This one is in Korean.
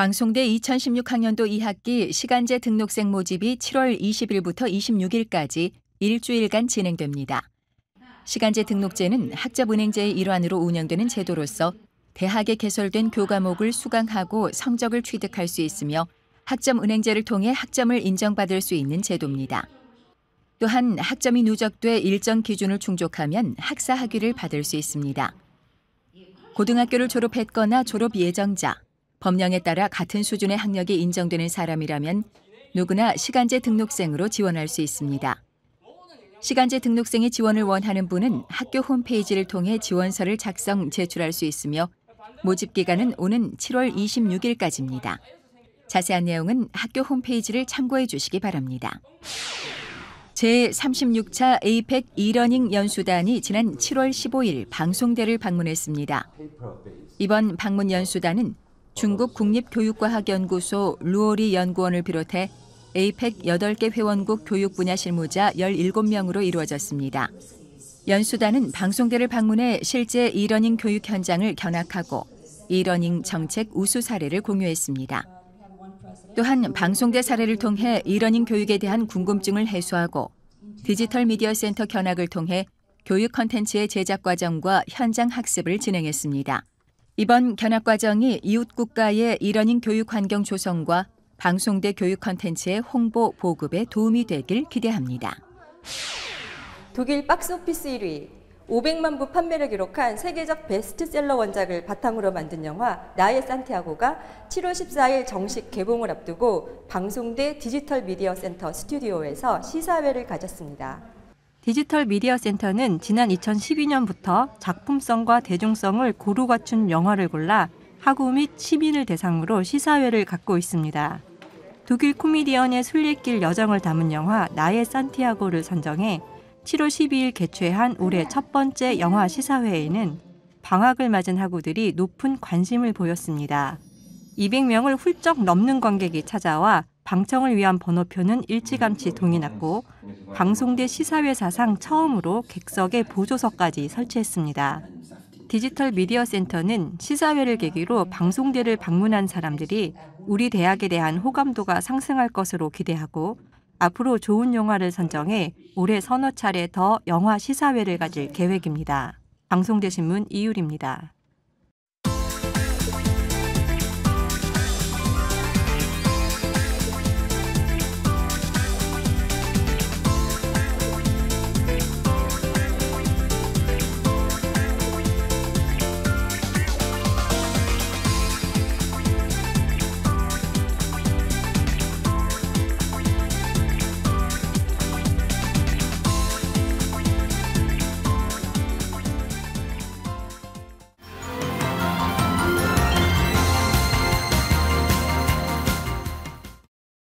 방송대 2016학년도 2학기 시간제 등록생 모집이 7월 20일부터 26일까지 일주일간 진행됩니다. 시간제 등록제는 학자은행제의 일환으로 운영되는 제도로서 대학에 개설된 교과목을 수강하고 성적을 취득할 수 있으며 학점 은행제를 통해 학점을 인정받을 수 있는 제도입니다. 또한 학점이 누적돼 일정 기준을 충족하면 학사 학위를 받을 수 있습니다. 고등학교를 졸업했거나 졸업 예정자, 법령에 따라 같은 수준의 학력이 인정되는 사람이라면 누구나 시간제 등록생으로 지원할 수 있습니다. 시간제 등록생의 지원을 원하는 분은 학교 홈페이지를 통해 지원서를 작성 제출할 수 있으며 모집 기간은 오는 7월 26일까지입니다. 자세한 내용은 학교 홈페이지를 참고해 주시기 바랍니다. 제36차 에이펙 이러닝 연수단이 지난 7월 15일 방송대를 방문했습니다. 이번 방문 연수단은 중국 국립교육과학연구소 루오리 연구원을 비롯해 에이펙 8개 회원국 교육 분야 실무자 17명으로 이루어졌습니다. 연수단은 방송대를 방문해 실제 이러닝 교육 현장을 견학하고 이러닝 정책 우수 사례를 공유했습니다. 또한 방송대 사례를 통해 이러닝 교육에 대한 궁금증을 해소하고 디지털 미디어 센터 견학을 통해 교육 컨텐츠의 제작 과정과 현장 학습을 진행했습니다. 이번 견학 과정이 이웃 국가의 이러닝 교육 환경 조성과 방송대 교육 컨텐츠의 홍보 보급에 도움이 되길 기대합니다. 독일 박스오피스 1위, 500만 부 판매를 기록한 세계적 베스트셀러 원작을 바탕으로 만든 영화 나의 산티아고가 7월 14일 정식 개봉을 앞두고 방송대 디지털 미디어 센터 스튜디오에서 시사회를 가졌습니다. 디지털 미디어 센터는 지난 2012년부터 작품성과 대중성을 고루 갖춘 영화를 골라 학우 및 시민을 대상으로 시사회를 갖고 있습니다. 독일 코미디언의 순례길 여정을 담은 영화 나의 산티아고를 선정해 7월 12일 개최한 올해 첫 번째 영화 시사회에는 방학을 맞은 학우들이 높은 관심을 보였습니다. 200명을 훌쩍 넘는 관객이 찾아와 방청을 위한 번호표는 일찌감치 동이 났고 방송대 시사회 사상 처음으로 객석에 보조석까지 설치했습니다. 디지털 미디어 센터는 시사회를 계기로 방송대를 방문한 사람들이 우리 대학에 대한 호감도가 상승할 것으로 기대하고 앞으로 좋은 영화를 선정해 올해 서너 차례 더 영화 시사회를 가질 계획입니다. 방송대 신문 이율입니다.